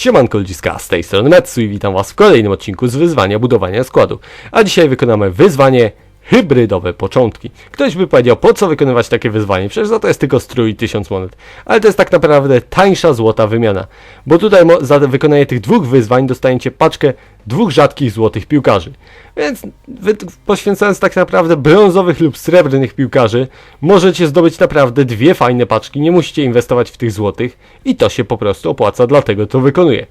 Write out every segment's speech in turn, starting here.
Siemanko ludziska, z tej strony Metsu i witam was w kolejnym odcinku z wyzwania budowania składu. A dzisiaj wykonamy wyzwanie hybrydowe początki. Ktoś by powiedział, po co wykonywać takie wyzwanie? Przecież za to jest tylko strój i 1000 monet. Ale to jest tak naprawdę tańsza złota wymiana. Bo tutaj za wykonanie tych dwóch wyzwań dostaniecie paczkę dwóch rzadkich złotych piłkarzy. Więc poświęcając tak naprawdę brązowych lub srebrnych piłkarzy, możecie zdobyć naprawdę dwie fajne paczki, nie musicie inwestować w tych złotych i to się po prostu opłaca, dlatego to wykonuję.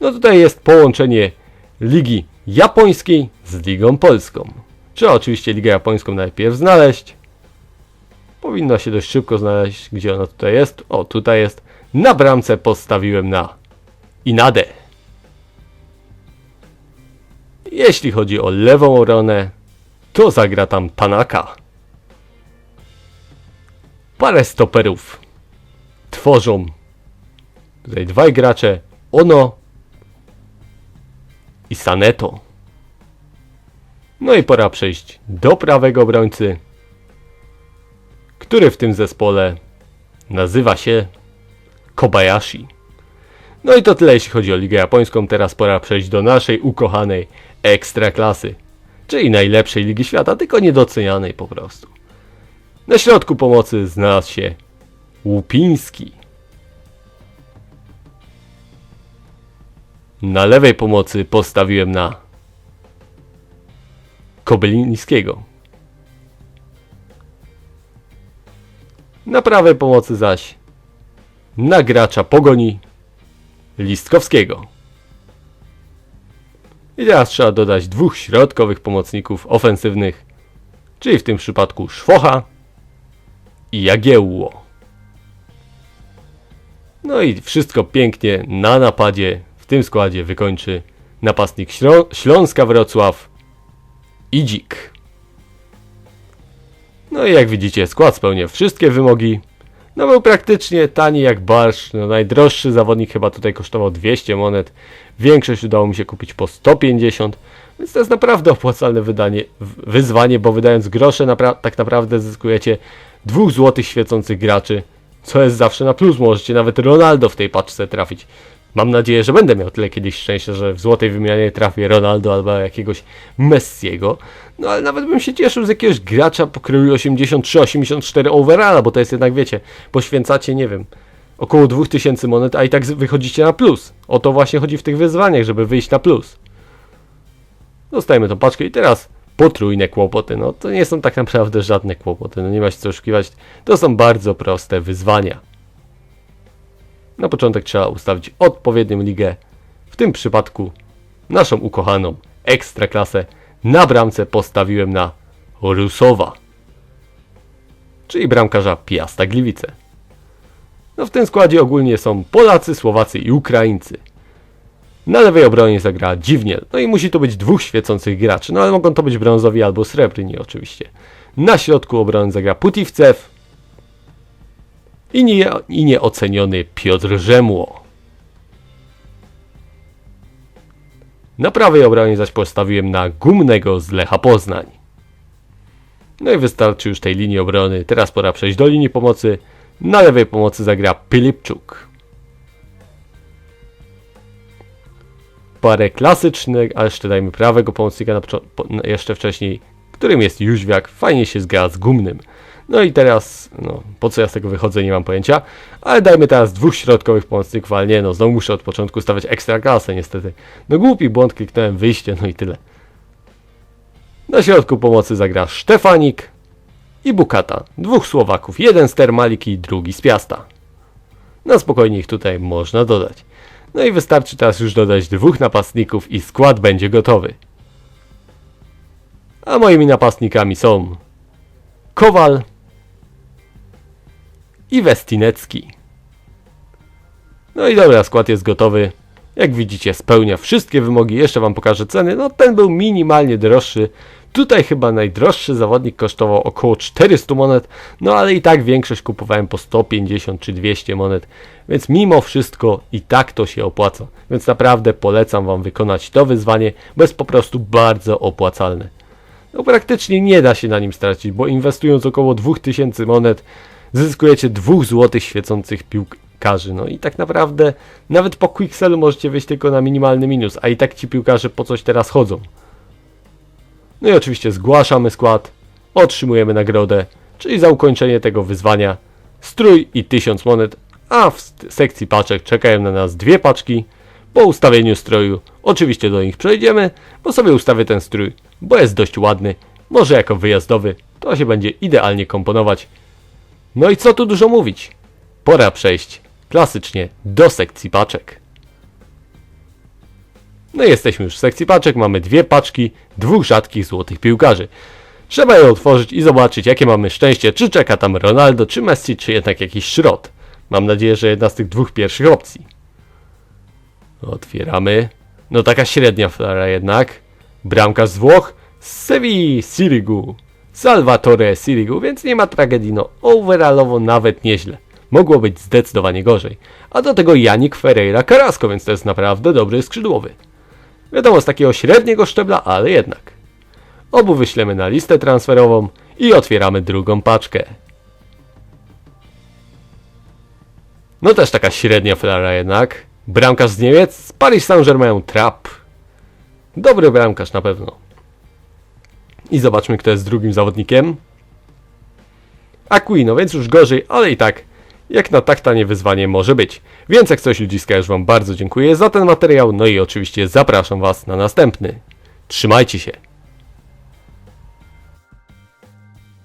No tutaj jest połączenie ligi japońskiej z ligą polską. Trzeba oczywiście ligę japońską najpierw znaleźć. Powinno się dość szybko znaleźć, gdzie ona tutaj jest. O, tutaj jest. Na bramce postawiłem na Inadę. Jeśli chodzi o lewą obronę, to zagra tam Tanaka. Parę stoperów tworzą tutaj dwaj gracze Ono i Saneto. No i pora przejść do prawego obrońcy, który w tym zespole nazywa się Kobayashi. No i to tyle jeśli chodzi o Ligę Japońską. Teraz pora przejść do naszej ukochanej ekstraklasy, czyli najlepszej ligi świata, tylko niedocenianej po prostu. Na środku pomocy znalazł się Łupiński. Na lewej pomocy postawiłem na Kobylińskiego. Na prawej pomocy zaś na gracza pogoni Listkowskiego. I teraz trzeba dodać dwóch środkowych pomocników ofensywnych, czyli w tym przypadku Szwocha i Jagiełło. No i wszystko pięknie na napadzie w tym składzie wykończy napastnik Ślą Śląska Wrocław Idzik. No i jak widzicie skład spełnia wszystkie wymogi. No był praktycznie tani jak barsz. No najdroższy zawodnik chyba tutaj kosztował 200 monet. Większość udało mi się kupić po 150. Więc to jest naprawdę opłacalne wydanie, wyzwanie, bo wydając grosze napra- tak naprawdę zyskujecie dwóch złotych świecących graczy. Co jest zawsze na plus. Możecie nawet Ronaldo w tej paczce trafić. Mam nadzieję, że będę miał tyle kiedyś szczęścia, że w złotej wymianie trafię Ronaldo albo jakiegoś Messiego. No ale nawet bym się cieszył z jakiegoś gracza pokroju 83-84 overalla, bo to jest jednak, wiecie, poświęcacie, nie wiem, około 2000 monet, a i tak wychodzicie na plus. O to właśnie chodzi w tych wyzwaniach, żeby wyjść na plus. Dostajemy tą paczkę i teraz potrójne kłopoty. No to nie są tak naprawdę żadne kłopoty, no nie ma się co oszukiwać. To są bardzo proste wyzwania. Na początek trzeba ustawić odpowiednią ligę. W tym przypadku naszą ukochaną ekstraklasę na bramce postawiłem na Rusowa, czyli bramkarza Piasta Gliwice. No w tym składzie ogólnie są Polacy, Słowacy i Ukraińcy. Na lewej obronie zagra Dziwniel, no i musi to być dwóch świecących graczy, no ale mogą to być brązowi albo srebrni oczywiście. Na środku obrony zagra Putivcew, i, nie, i nieoceniony Piotr Rzemło. Na prawej obronie zaś postawiłem na gumnego z Lecha Poznań. No i wystarczy już tej linii obrony. Teraz pora przejść do linii pomocy. Na lewej pomocy zagra Pilipczuk. Parę klasycznych, ale jeszcze dajmy prawego pomocnika na, jeszcze wcześniej, którym jest Jóźwiak. Fajnie się zgra z gumnym. No i teraz, no, po co ja z tego wychodzę, nie mam pojęcia. Ale dajmy teraz dwóch środkowych pomocników, ale nie, no, znowu muszę od początku stawiać ekstra klasę, niestety. No głupi błąd, kliknąłem wyjście, no i tyle. Na środku pomocy zagra Sztefanik i Bukata. Dwóch Słowaków, jeden z Termaliki, drugi z Piasta. Na spokojnie ich tutaj można dodać. No i wystarczy teraz już dodać dwóch napastników i skład będzie gotowy. A moimi napastnikami są Kowal i Westinecki. No i dobra, skład jest gotowy. Jak widzicie, spełnia wszystkie wymogi. Jeszcze Wam pokażę ceny. No ten był minimalnie droższy. Tutaj chyba najdroższy zawodnik kosztował około 400 monet, no ale i tak większość kupowałem po 150 czy 200 monet, więc mimo wszystko i tak to się opłaca. Więc naprawdę polecam Wam wykonać to wyzwanie, bo jest po prostu bardzo opłacalne. No praktycznie nie da się na nim stracić, bo inwestując około 2000 monet zyskujecie dwóch złotych świecących piłk piłkarzy. No i tak naprawdę nawet po Quickselu możecie wyjść tylko na minimalny minus, a i tak ci piłkarze po coś teraz chodzą. No i oczywiście zgłaszamy skład, otrzymujemy nagrodę, czyli za ukończenie tego wyzwania strój i 1000 monet, a w sekcji paczek czekają na nas dwie paczki. Po ustawieniu stroju oczywiście do nich przejdziemy, bo sobie ustawię ten strój, bo jest dość ładny, może jako wyjazdowy, to się będzie idealnie komponować. No i co tu dużo mówić? Pora przejść klasycznie do sekcji paczek. No i jesteśmy już w sekcji paczek, mamy dwie paczki dwóch rzadkich złotych piłkarzy. Trzeba je otworzyć i zobaczyć jakie mamy szczęście, czy czeka tam Ronaldo, czy Messi, czy jednak jakiś szrot. Mam nadzieję, że jedna z tych dwóch pierwszych opcji. Otwieramy. No taka średnia flara jednak. Bramka z Włoch. Sevi Sirigu. Salvatore Sirigu, więc nie ma tragedii. No overallowo nawet nieźle. Mogło być zdecydowanie gorzej. A do tego Janik Ferreira Carrasco, więc to jest naprawdę dobry skrzydłowy. Wiadomo, z takiego średniego szczebla, ale jednak. Obu wyślemy na listę transferową i otwieramy drugą paczkę. No też taka średnia flara jednak. Bramkarz z Niemiec, Paris Saint-Germain Trap. Dobry bramkarz na pewno. I zobaczmy kto jest drugim zawodnikiem. Aquino, więc już gorzej, ale i tak jak na tak tanie wyzwanie może być. Więc jak coś ludziska już wam bardzo dziękuję za ten materiał, no i oczywiście zapraszam was na następny. Trzymajcie się.